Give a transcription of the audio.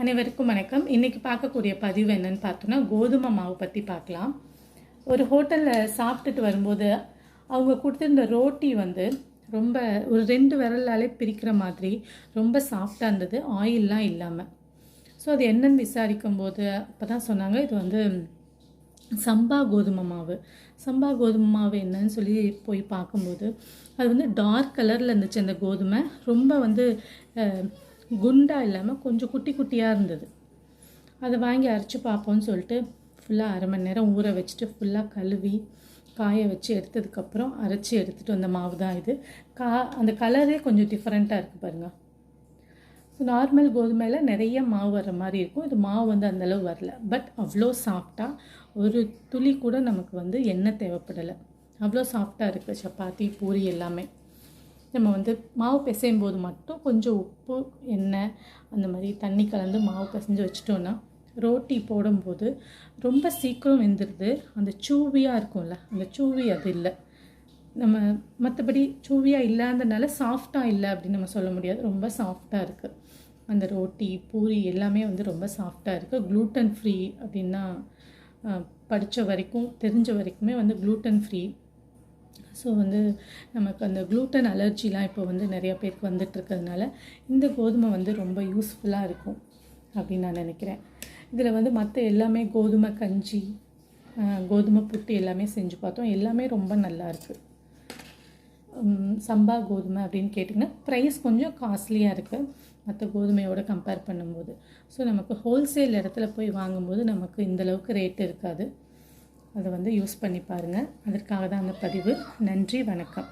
அனைவருக்கும் வணக்கம். இன்றைக்கி பார்க்கக்கூடிய பதிவு என்னென்னு பார்த்தோன்னா கோதுமை மாவு பற்றி பார்க்கலாம். ஒரு ஹோட்டலில் சாப்பிட்டுட்டு வரும்போது அவங்க கொடுத்துருந்த ரோட்டி வந்து ரொம்ப ஒரு ரெண்டு விரலாலே பிரிக்கிற மாதிரி ரொம்ப சாஃப்டாக இருந்தது. ஆயிலெலாம் இல்லாமல் ஸோ அது என்னன்னு விசாரிக்கும் போது அப்போ தான் சொன்னாங்க இது வந்து சம்பா கோதுமை மாவு. சம்பா கோதுமை மாவு என்னன்னு சொல்லி போய் பார்க்கும்போது அது வந்து டார்க் கலரில் இருந்துச்சு அந்த கோதுமை. ரொம்ப வந்து குண்டாக இல்லாமல் கொஞ்சம் குட்டி குட்டியாக இருந்தது. அதை வாங்கி அரைச்சி பார்ப்போம்னு சொல்லிட்டு ஃபுல்லாக அரை மணி நேரம் ஊற வச்சுட்டு ஃபுல்லாக கழுவி காய வச்சு எடுத்ததுக்கப்புறம் அரைச்சி எடுத்துகிட்டு வந்த மாவு தான் இது. கா அந்த கலரே கொஞ்சம் டிஃப்ரெண்ட்டாக இருக்குது பாருங்கள் ஸோ நார்மல் கோதுமையில் நிறைய மாவு வர மாதிரி இருக்கும். இது மாவு வந்து அந்தளவு வரல. பட் அவ்வளோ சாஃப்டாக ஒரு துளி கூட நமக்கு வந்து எண்ணெய் தேவைப்படலை. அவ்வளோ சாஃப்டாக இருக்குது சப்பாத்தி பூரி எல்லாமே. நம்ம வந்து மாவு பிசையும் போது மட்டும் கொஞ்சம் உப்பு எண்ணெய் அந்த மாதிரி தண்ணி கலந்து மாவு பிசைஞ்சு வச்சிட்டோன்னா ரோட்டி போடும்போது ரொம்ப சீக்கிரம் வெந்துடுது அந்த சூவியாக இருக்கும்ல அந்த சூவி அது இல்லை. நம்ம மற்றபடி சூவியாக இல்லாதனால சாஃப்டாக இல்லை அப்படின்னு நம்ம சொல்ல முடியாது. ரொம்ப சாஃப்டாக இருக்குது அந்த ரோட்டி பூரி எல்லாமே வந்து ரொம்ப சாஃப்டாக இருக்குது க்ளூட்டன் ஃப்ரீ அப்படின்னா படித்த வரைக்கும் தெரிஞ்ச வரைக்குமே வந்து க்ளூட்டன் ஃப்ரீ ஸோ வந்து நமக்கு அந்த க்ளூட்டன் அலர்ஜிலாம் இப்போ வந்து நிறைய பேருக்கு வந்துட்டுருக்கிறதுனால இந்த கோதுமை வந்து ரொம்ப யூஸ்ஃபுல்லாக இருக்கும் அப்படின்னு நான் நினைக்கிறேன். இதில் வந்து மற்ற எல்லாமே கோதுமை கஞ்சி கோதுமை புட்டு எல்லாமே செஞ்சு பார்த்தோம். எல்லாமே ரொம்ப நல்லா இருக்குது சம்பா கோதுமை அப்படின்னு கேட்டிங்கன்னா ப்ரைஸ் கொஞ்சம் காஸ்ட்லியாக இருக்குது மற்ற கோதுமையோட கம்பேர் பண்ணும்போது. ஸோ நமக்கு ஹோல்சேல் இடத்துல போய் வாங்கும்போது நமக்கு இந்த அளவுக்கு ரேட் இருக்காது. அதை வந்து யூஸ் பண்ணி பாருங்கள் அதற்காக தான் அந்த பதிவு. நன்றி வணக்கம்.